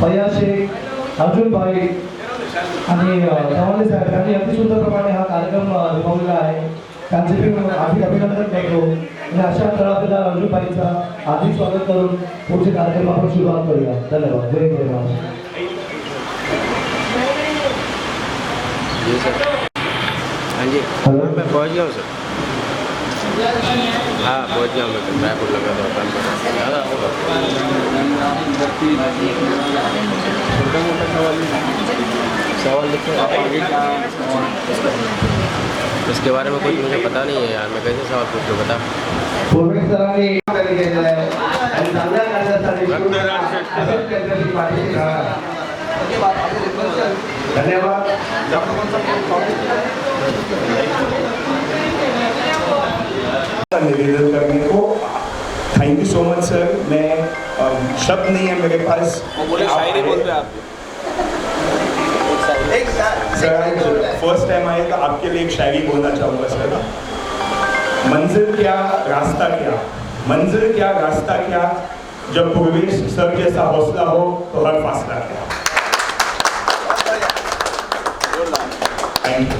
फैयाज शेख अर्जुन भाई आणि चव्हाणे साहेब यांनी अति सुंदर प्रमाणे हा कार्यक्रम अ, निभावलेला आहे त्यांचे मी आधी अभिनंदन करतो आणि अशा तळापेला अर्जुन भाईचा आधी स्वागत करून पुढचे कार्यक्रम आपण सुरुवात करूया धन्यवाद जय जय महाराज जी सर हाँ जी हेलो। मैं पहुंच गया हूँ सर हाँ पहुंच गया हूँ मैं रायपुर लगा था काम पर ज़्यादा होगा सवाल सवाल लिखे इसके बारे में कुछ मुझे पता नहीं है यार मैं कैसे सवाल पूछ लूँ बता। धन्यवाद। धन्यवाद निवेदन करने को। Thank you so much sir मैं शब्द नहीं है मेरे पास। शायरी बोलते आप। सर फ़र्स्ट टाइम आए तो आपके लिए एक शायरी बोलना चाहूँगा सर मंजिल क्या रास्ता क्या? मंजिल क्या रास्ता क्या? जब पूर्वेश सर जैसा हौसला हो तो हर फासला क्या? थैंक यू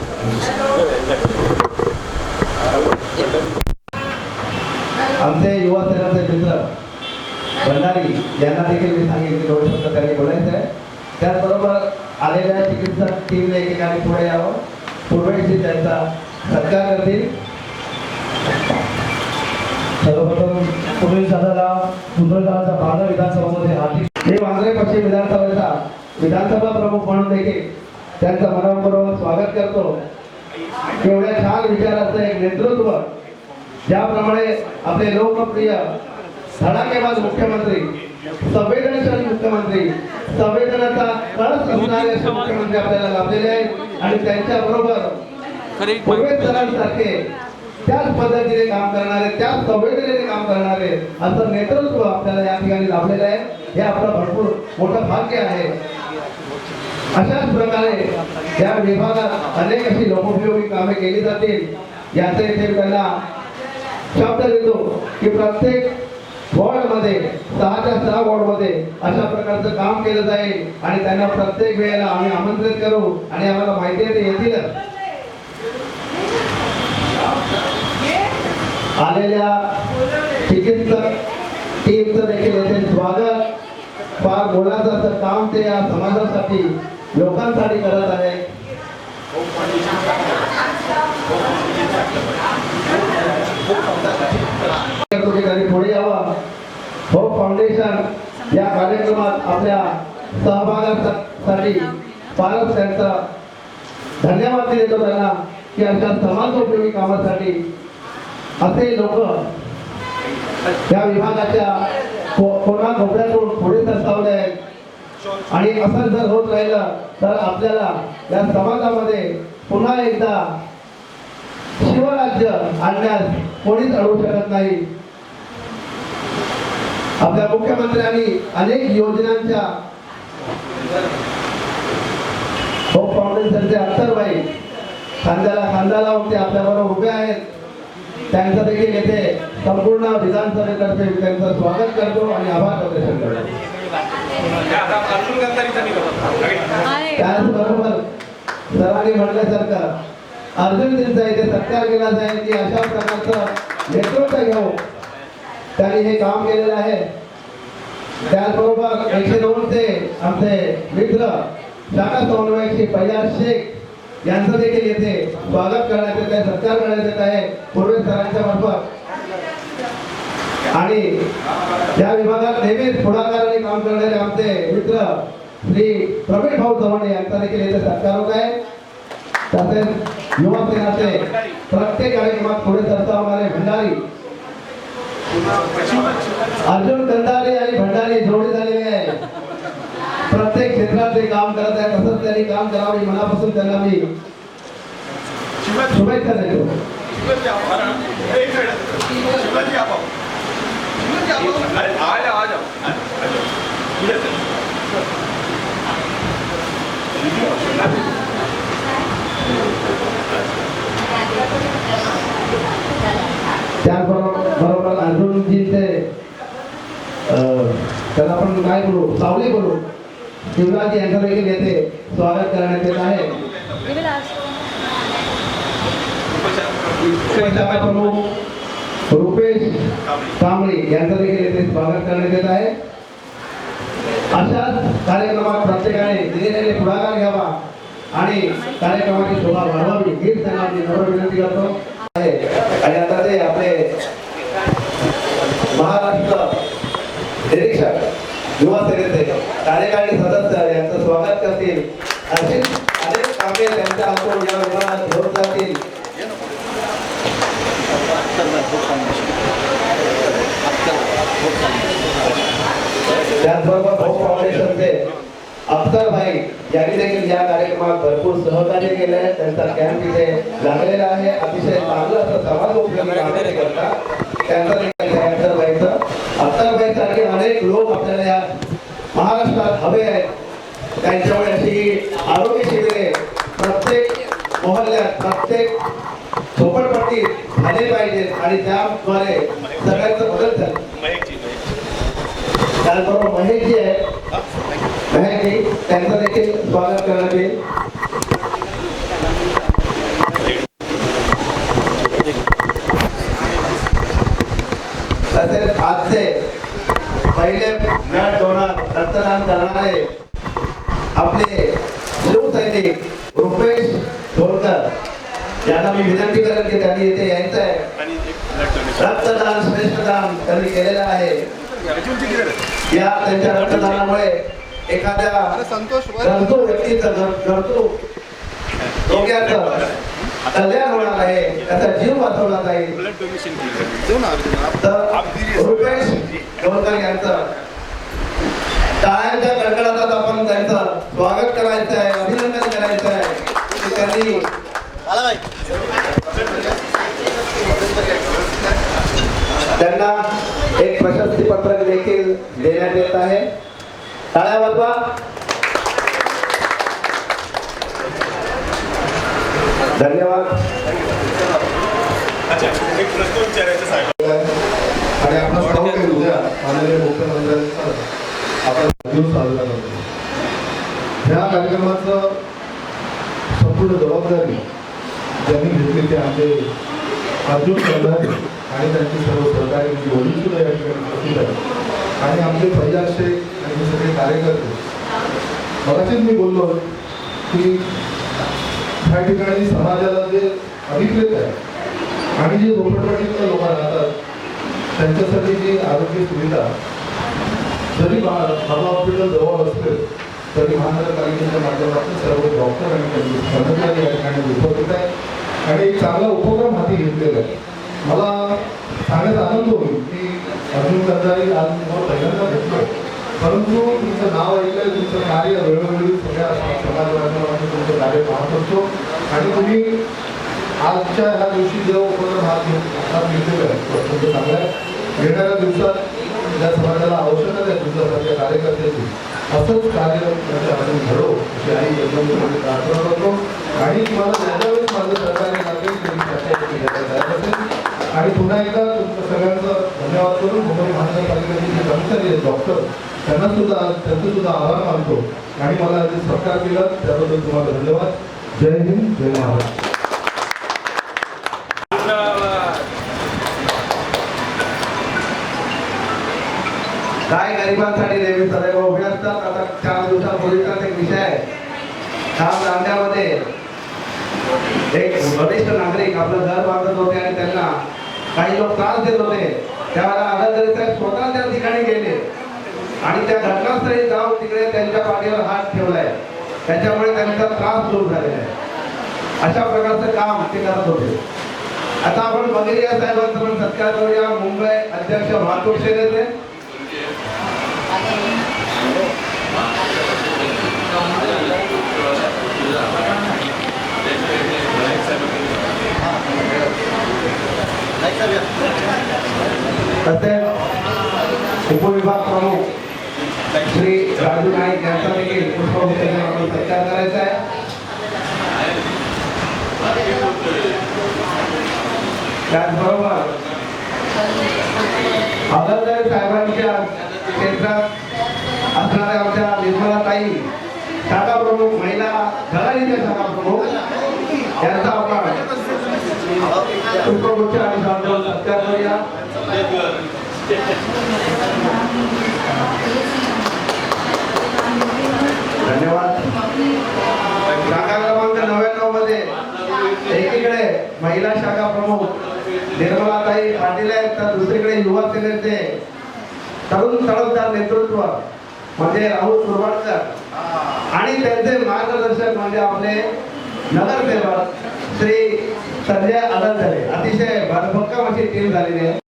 आमचे युवा सेनाचे मित्र भंडारी यांना देखील मी सांगितले दोन शब्द त्यांनी बोलायचं आहे. त्याचबरोबर आलेल्या चिकित्सक टीमने एकेकाने पुढे यावं. पूर्वेशी त्यांचा सत्कार करतील. सर्वप्रथम पुढील सणाला सुंदरगावच्या बारा विधानसभामध्ये हाती. हे वांद्रे पश्चिम विधानसभेचा विधानसभा प्रमुख म्हणून देखील त्यांचं मनपूर्वक स्वागत करतो. एवढ्या छान विचाराचं एक नेतृत्व ज्याप्रमाणे आपले लोकप्रिय धडाकेबाज मुख्यमंत्री संवेदनशील मुख्यमंत्री संवेदनाचा कळस असणारे असे मुख्यमंत्री आपल्याला लाभलेले आहेत आणि त्यांच्या बरोबर पूर्वेसरांसारखे त्याच पद्धतीने काम करणारे त्याच संवेदनेने काम करणारे असं नेतृत्व आपल्याला या ठिकाणी लाभलेलं आहे. हे आपलं भरपूर मोठं भाग्य आहे. अशाच प्रकारे या विभागात अनेक अशी लोकोपयोगी कामे केली जातील. याचे इथे त्यांना शब्द देतो की प्रत्येक वॉर्डमध्ये सहाच्या सहा वॉर्डमध्ये अशा प्रकारचं काम केलं जाईल आणि त्यांना प्रत्येक वेळेला आम्ही आमंत्रित करू आणि आम्हाला माहिती आहे ते येतीलच आलेल्या चिकित्सक टीमचं देखील येथे स्वागत. फार मोलाचं असं काम ते या समाजासाठी लोकांसाठी करत आहे. पुढे यावा. हो फाउंडेशन या कार्यक्रमात आपल्या सहभागासाठी फारच त्यांचा धन्यवाद देतो त्यांना की अशा समाजोपयोगी कामासाठी असे लोक या विभागाच्या कोणा कोपऱ्यातून पुढे सरसावले आहेत. आणि असं जर होत राहिलं तर आपल्याला या समाजामध्ये पुन्हा एकदा शिवराज्य आणण्यास कोणीच अडवू शकत नाही. आपल्या मुख्यमंत्र्यांनी अनेक योजनांच्या होप फाउंडेशनचे अत्तरबाई खांद्याला खांदा लावून ते आपल्याबरोबर उभे आहेत. त्यांचं देखील येथे संपूर्ण विधानसभेतर्फे त्यांचं स्वागत करतो आणि आभार प्रदर्शन करतो. त्याचबरोबर सर्वांनी म्हटल्यासारखं अर्जुनजींचा इथे सत्कार केला जाईल की अशा प्रकारचं नेतृत्व घेऊन त्यांनी हे काम केलेलं आहे त्याचबरोबर एकशे दोनचे आमचे मित्र शाखा समन्वयक पहिला शेख यांचं देखील येथे स्वागत करण्यात येत आहे सत्कार करण्यात येत आहे पूर्वे सरांच्या मार्फत आणि या विभागात नेहमीच पुढाकाराने काम करणारे आमचे मित्र श्री प्रवीण भाऊ चव्हाण यांचा देखील येथे सत्कार होत आहे. तसेच युवा सेनाचे प्रत्येक कार्यक्रमात पुढे सरता होणारे भंडारी अर्जुन कंदारे आणि भंडारी जोडी झालेले आहे. प्रत्येक क्षेत्रात ते काम करत आहे तसंच त्यांनी काम करावे मनापासून त्यांना मी शुभेच्छा देतो. त्याचबरोबर बरोबर अर्जुनजीचे त्याला आपण काय बोलू? सावली बोलू. शिवराज यांचं देखील येथे स्वागत करण्यात येत आहे. प्रमुख रुपेश कांबळे यांचं देखील येथे स्वागत करण्यात येत आहे. अशाच कार्यक्रमात प्रत्येकाने दिलेले पुढाकार घ्यावा. आणि कार्यक्रमाची शोभा वाढवावी हीच त्यांना मी नम्र विनंती करतो. आहे. आणि आता ते आपले महाराष्ट्र निरीक्षक युवा सेनेचे कार्यकारी सदस्य यांचं स्वागत करतील. अशीच अनेक कामे त्यांच्या हातून या विभागात घेऊन जातील. त्याचबरोबर भाऊ फाउंडेशनचे अख्तर भाई यांनी देखील या कार्यक्रमात भरपूर सहकार्य केले आहे त्यांचा कॅम्प इथे लागलेला आहे. अतिशय चांगलं असं समाज उपयोगी कामे करतात. त्यांचा देखील अख्तर भाईचं. अख्तर भाई सारखे अनेक लोक आपल्याला या महाराष्ट्रात हवे आहेत. त्यांच्यामुळे अशी आरोग्य शिबिरे प्रत्येक मोहल्ल्यात प्रत्येक झोपडपट्टीत झाले पाहिजेत. आणि त्याद्वारे सगळ्यांचं बदल झालं. त्याचबरोबर महेश महेशजी आहे. महेशजी त्यांचं देखील स्वागत करण्यात येईल तसेच आजचे पहिले ब्लड डोनर रक्तदान करणारे आपले शिवसैनिक रुपेश ढोलकर यांना मी विनंती करेन की त्यांनी इथे यायचं आहे रक्तदान श्रेष्ठदान त्यांनी केलेलं आहे. या त्यांच्या रक्तदानामुळे एखाद्या गरजू व्यक्तीचं गर- गरजू रोग्याचं कल्याण होणार आहे त्याचा जीव वाचवला जाईल. तर रुपेश डोलकर यांचं टाळ्यांच्या कडकडाटात आपण त्यांचं स्वागत करायचं आहे अभिनंदन करायचं आहे त्यांनी त्यांना एक प्रशस्ती पत्रक देखील देण्यात येत आहे. टाळ्या वाजवा. धन्यवाद. आणि आपण ठाऊक आहे उद्या माननीय मुख्यमंत्र्यांचा आपण दिवस साजरा करतो. ह्या कार्यक्रमाचं संपूर्ण जबाबदारी ज्यांनी घेतली ते आमचे अर्जुन आणि त्यांची सर्व सहकारी म्हणजे सुद्धा या ठिकाणी उपस्थित आहे आणि आमचे फैजाज शेख आणि सगळे कार्यकर्ते. मगाशीच मी बोललो की ह्या ठिकाणी समाजाला जे अधिकृत आहे आणि जे झोपडपट्टीतले लोक राहतात त्यांच्यासाठी जी आरोग्य सुविधा जरी बा- बाबा हॉस्पिटल जवळ असले तरी महानगरपालिकेच्या माध्यमातून सर्व डॉक्टर आणि त्यांचे कर्मचारी या ठिकाणी उपस्थित आहे आणि एक चांगला उपक्रम हाती घेतलेला आहे. मला सांगण्याचा आनंद होईल. की अर्जुन कंदारी आज तुम्हाला पहिल्यांदा भेटलो परंतु तुमचं नाव ऐकलं तुमचं कार्य वेळोवेळी सगळ्या समाज म्हणजे तुमचं कार्य पाहत असतो. आणि तुम्ही आजच्या ह्या दिवशी जो उपक्रम हात घेऊन घेतलेला आहे तो चांगला आहे. येणाऱ्या दिवसात ज्या समाजाला आवश्यकता आहे तुमच्यासारख्या कार्यकर्त्याची असंच कार्य म्हणजे आपण घडो अशी आई एकदम प्रार्थना करतो. आणि तुम्हाला ज्याच्या वेळेस माझं सहकार्य लागेल आणि पुन्हा एकदा तुमचं सगळ्यांचं धन्यवाद करून मुंबई महानगरपालिकेचे जे कर्मचारी आहेत डॉक्टर त्यांना सुद्धा त्यांचे सुद्धा आभार मानतो. आणि मला जे सत्कार केला त्याबद्दल तुम्हाला धन्यवाद. जय हिंद जय महाराष्ट्र. काय गरिबांसाठी नेहमी सदैव उभे असतात? आता चार दिवसापूर्वीचा एक विषय आहे. खास दांड्यामध्ये एक वरिष्ठ नागरिक आपलं घर बांधत होते आणि त्यांना काही लोक त्रास देत होते. त्यावेळेला आगरकरी साहेब स्वतः त्या ठिकाणी गेले. आणि त्या घटनास्थळी जाऊन तिकडे त्यांच्या पाठीवर हात ठेवलाय. त्याच्यामुळे त्यांचा त्रास दूर झालेला आहे. अशा प्रकारचं काम ते करत होते. आता आपण बघितल्या साहेबांचा पण सत्कार करूया मुंबई अध्यक्ष वाहतूक सेनेचे. तसेच उपविभाग प्रमुख श्री राजू नाईक यांचा देखील पुष्पवृत्तीने आपण सत्कार करायचा आहे. त्याचबरोबर हवालदार साहेबांच्या क्षेत्रात असणाऱ्या आमच्या निर्मला ताई शाखा प्रमुख महिला धडाडीच्या शाखा प्रमुख यांचा आपण सत्कार करूया. धन्यवाद. शाखा क्रमांक नव्याण्णवमध्ये एकीकडे महिला शाखा प्रमुख निर्मलाताई पाटील आहेत तर दुसरीकडे युवा सेनेचे तरुण तळमदार नेतृत्व म्हणजे राहुल कुरवाडकर आणि त्यांचे मार्गदर्शक म्हणजे आपले नगरसेवक श्री संजय झाले. अतिशय भरभक्कम अशी टीम झालेली आहे.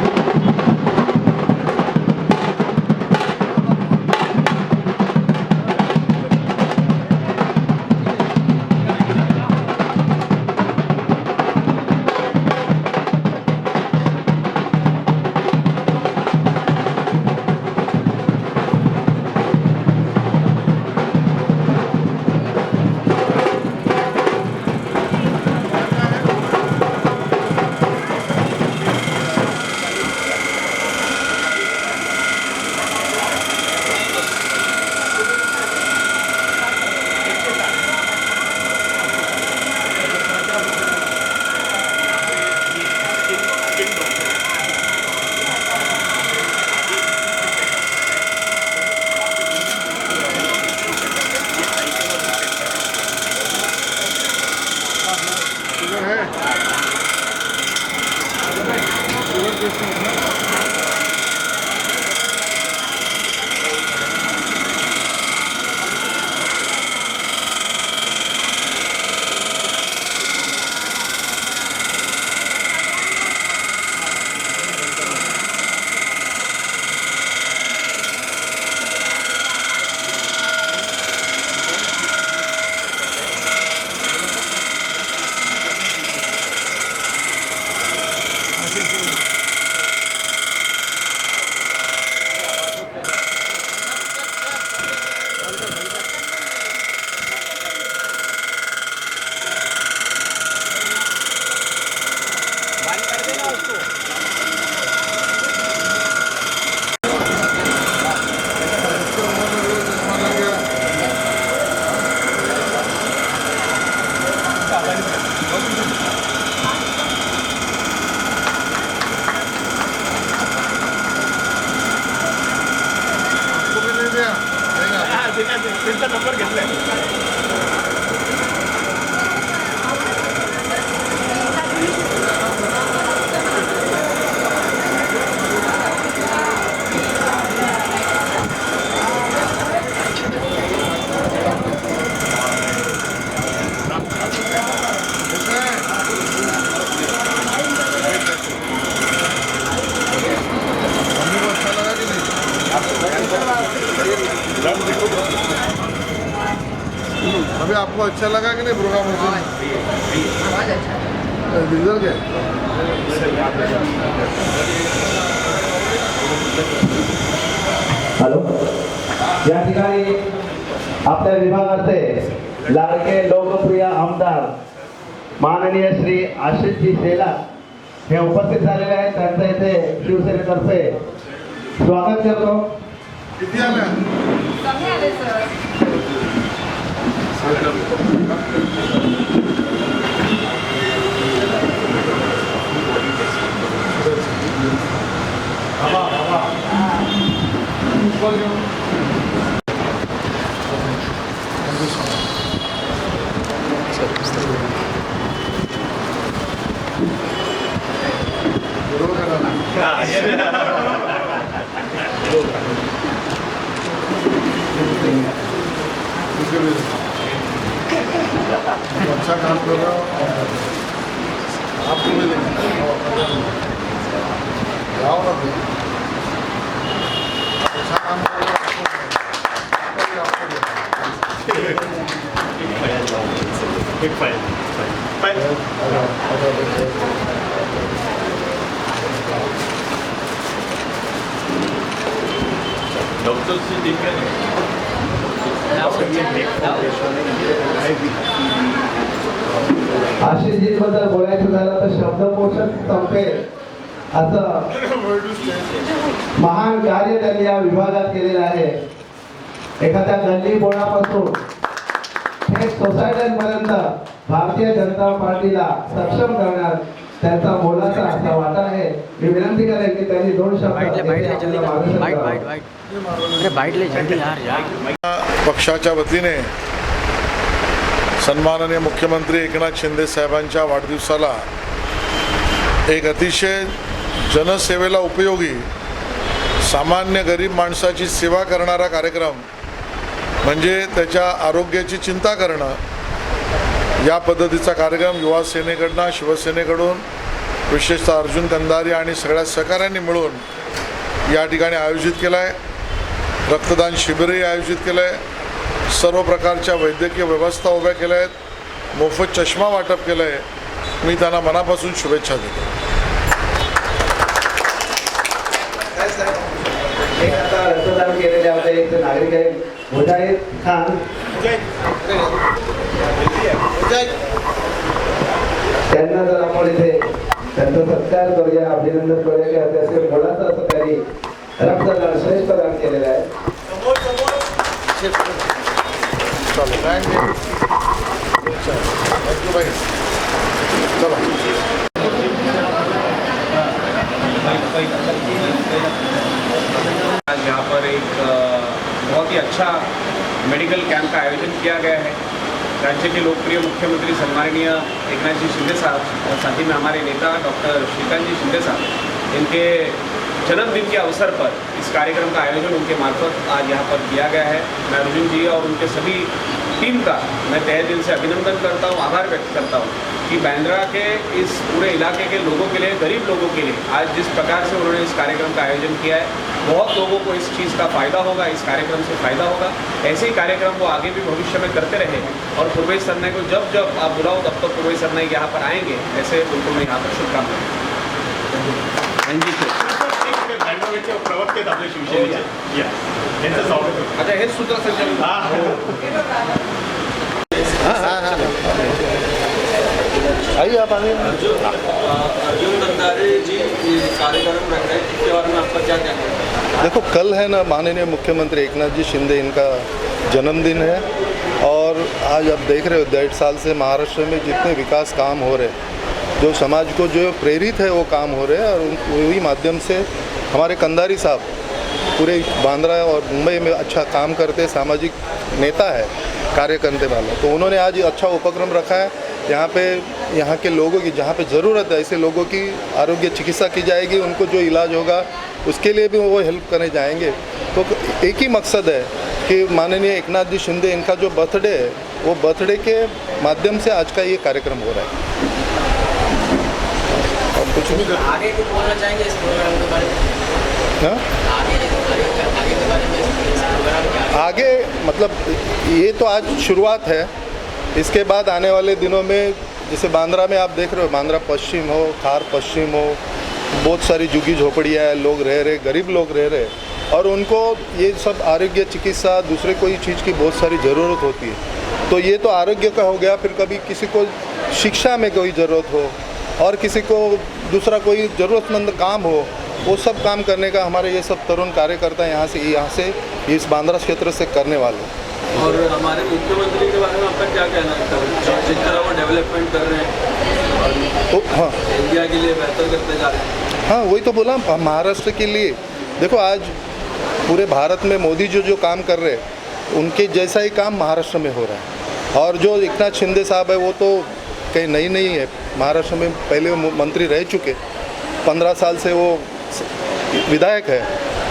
लाडके लोकप्रिय आमदार माननीय श्री आशिषजी शेला हे उपस्थित झालेले आहेत त्यांचं इथे शिवसेनेतर्फे. स्वागत करतो. किती आल्या कमी आले सर बरोबर करा ना. ठीक है भैया। अच्छा काम कर रहा हो आपको मिलेंगे जाओ ना भैया। अच्छा काम कर बद्दल बोलायचं झालं तर शब्दपोषक संपेल. असं महान कार्य त्यांनी या विभागात केलेलं आहे. एखाद्या गल्ली बोळापासून थेट सोसायट्यांपर्यंत भारतीय जनता पार्टीला सक्षम करण्यात त्यांचा मोलाचा असा वाटा आहे. मी विनंती करेन की त्यांनी दोन शब्द पक्षाच्या वतीने सन्माननीय मुख्यमंत्री एकनाथ शिंदे साहेबांच्या वाढदिवसाला एक अतिशय जनसेवेला उपयोगी सामान्य गरीब माणसाची सेवा करणारा कार्यक्रम म्हणजे त्याच्या आरोग्याची चिंता करणं. या पद्धतीचा कार्यक्रम युवा सेनेकडनं शिवसेनेकडून विशेषतः अर्जुन कंदारी आणि सगळ्या सहकाऱ्यांनी मिळून या ठिकाणी आयोजित केला आहे रक्तदान शिबिरही आयोजित केलं आहे सर्व प्रकारच्या वैद्यकीय व्यवस्था उभ्या केल्या आहेत मोफत चष्मा वाटप केलं आहे मी त्यांना मनापासून शुभेच्छा देतो. रक्तदान केलेले आपले नागरिक आहेत. मुजाहिद खान त्यांना जर आपण इथे त्यांचा सत्कार करूया अभिनंदन करूया की असे मुलाचं असं त्यांनी रक्तदान श्रेष्ठ दान केलेलं आहे आज यहाँ पर एक अ, बहुत ही अच्छा मेडिकल कैंप का आयोजन किया गया है। राज्य के लोकप्रिय मुख्यमंत्री सम्माननीय एकनाथ जी शिंदे साहब, और साथ ही में हमारे नेता डॉक्टर श्रीकांत जी शिंदे साहब, इनके जन्मदिन के अवसर पर इस कार्यक्रम का आयोजन उनके मार्फत आज यहाँ पर किया गया है। मैं अर्जुन जी और उनके सभी टीम का मैं तहे दिल से अभिनंदन करता हूँ, आभार व्यक्त करता हूँ कि बांद्रा के इस पूरे इलाके के लोगों के लिए, गरीब लोगों के लिए आज जिस प्रकार से उन्होंने इस कार्यक्रम का आयोजन किया है, बहुत लोगों को इस चीज़ का फ़ायदा होगा, इस कार्यक्रम से फ़ायदा होगा। ऐसे ही कार्यक्रम वो आगे भी भविष्य में करते रहे और पूर्वेश सरनाई को जब जब आप बुलाओ, तब तक पूर्वेश सरनाई यहाँ पर आएँगे, ऐसे उनको मैं यहाँ पर शुभकामनाएँ। प्रवक्ते आपले शिवसेनेचे या स्वागत. अच्छा हेच सूत्रसंचालन आइए आप आइए अर्जुन जी कार्यक्रम रख रहे हैं। इसके बारे में आपका क्या कहना है? देखो कल है ना माननीय मुख्यमंत्री एकनाथ जी शिंदे इनका जन्मदिन है। और आज आप देख रहे हो डेढ़ साल से महाराष्ट्र में जितने विकास काम हो रहे हैं जो समाज को जो प्रेरित है वो काम हो रहे हैं। और उन- वही माध्यम से हमारे कंदारी साहब पूरे बांद्रा और मुंबई में अच्छा काम करते सामाजिक नेता है कार्य करने वाले। तो उन्होंने आज अच्छा उपक्रम रखा है। यहाँ पे यहाँ के लोगों की जहाँ पे ज़रूरत है ऐसे लोगों की आरोग्य चिकित्सा की जाएगी उनको जो इलाज होगा उसके लिए भी वो हेल्प करने जाएँगे। तो एक ही मकसद है कि माननीय एकनाथ जी शिंदे इनका जो बर्थडे है वो बर्थडे के माध्यम से आज का ये कार्यक्रम हो रहा है। और कुछ नहीं आगे कुछ बोलना चाहेंगे इस प्रोग्राम के बारे में? हाँ? आगे मतलब ये तो आज शुरुआत है। इसके बाद आने वाले दिनों में, जैसे बांद्रा में आप देख रहे हो, बांद्रा पश्चिम हो, खार पश्चिम हो, बहुत सारी झुग्गी झोपड़ियाँ हैं, लोग रह रहे, गरीब लोग रह रहे। और उनको ये सब आरोग्य चिकित्सा, दूसरे कोई चीज़ की बहुत सारी ज़रूरत होती है। तो ये तो आरोग्य का हो गया, फिर कभी किसी को शिक्षा में कोई ज़रूरत हो, और किसी को दूसरा कोई ज़रूरतमंद काम हो वो सब काम करने का हमारे ये सब तरुण कार्यकर्ता यहाँ से यहाँ से इस बांद्रा क्षेत्र से करने वाले हैं। और हमारे मुख्यमंत्री के बारे में आपका क्या कहना है? जिस तरह वो डेवलपमेंट कर रहे हैं तो हाँ। इंडिया के लिए बेहतर करते जा रहे हैं। हाँ वही तो बोला महाराष्ट्र के लिए। देखो आज पूरे भारत में मोदी जो जो काम कर रहे हैं उनके जैसा ही काम महाराष्ट्र में हो रहा है। और जो एकनाथ शिंदे साहब है वो तो कहीं नई नहीं है। महाराष्ट्र में पहले मंत्री रह चुके। पंद्रह साल से वो विधायक है।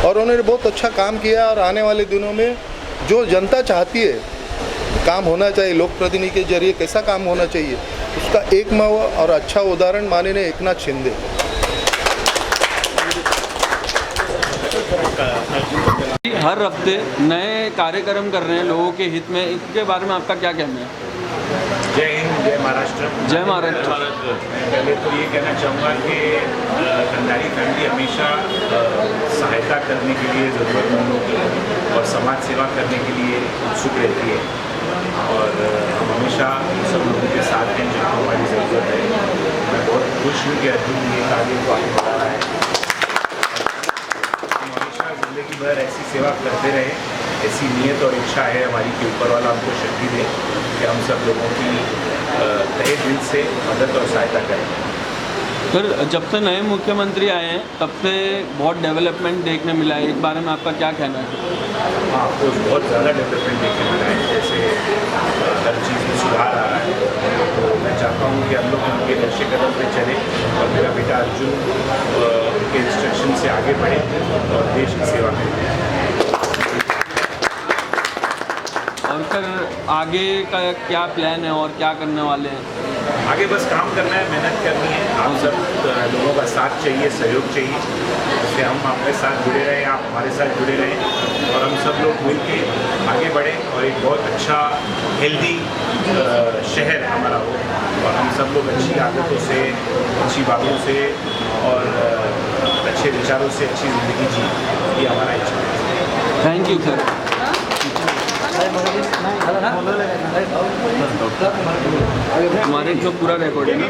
और उन्होंने बहुत अच्छा काम किया और आने वाले दिनों में जो जनता चाहती है, काम होना चाहिए, लोक प्रतिनिधि के ज़रिए कैसा काम होना चाहिए, उसका एक और अच्छा उदाहरण माननीय एकनाथ शिंदे। हर हफ़्ते नए कार्यक्रम कर रहे हैं लोगों के हित में। इसके बारे में आपका क्या कहना है? जय महाराष्ट्र। जय महाराष्ट्र। मैं पहले तो ये कहना चाहूँगा कि कंधारी फैमिली हमेशा सहायता करने के लिए ज़रूरतमंदों की और समाज सेवा करने के लिए उत्सुक रहती है। और हम हमेशा सब लोगों के साथ हैं जिनको हमारी ज़रूरत है। मैं बहुत खुश हूँ कि अर्जुन ये कार्य को आगे बढ़ा रहा है। हम हमेशा ज़िंदगी भर ऐसी सेवा करते रहे ऐसी नीयत और इच्छा है हमारी कि ऊपर वाला हमको शक्ति दे कि हम सब लोगों की तहे दिल से मदद और सहायता करें। सर जब से नए मुख्यमंत्री आए हैं तब से बहुत डेवलपमेंट देखने मिला है। इस बारे में आपका क्या कहना है? हाँ आपको बहुत ज़्यादा डेवलपमेंट देखने मिला है। जैसे हर चीज़ में सुधार आ रहा है। तो मैं चाहता हूँ कि हम लोग उनके नक्शे कदम पे चले और मेरा बेटा अर्जुन उनके इंस्ट्रक्शन से आगे बढ़े और देश की सेवा करें और सर आगे का क्या प्लान है और क्या करने वाले हैं? आगे बस काम करना है मेहनत करनी है। आप सब लोगों का साथ चाहिए सहयोग चाहिए। इसलिए हम आपके साथ जुड़े रहें आप हमारे साथ जुड़े रहें और हम सब लोग मिल के आगे बढ़ें और एक बहुत अच्छा हेल्दी शहर हमारा हो। और हम सब लोग अच्छी आदतों से अच्छी बातों से और अच्छे विचारों से अच्छी ज़िंदगी जी। ये हमारा इच्छा है। थैंक यू सर हमारे जो पूरा रिकॉर्ड है ना।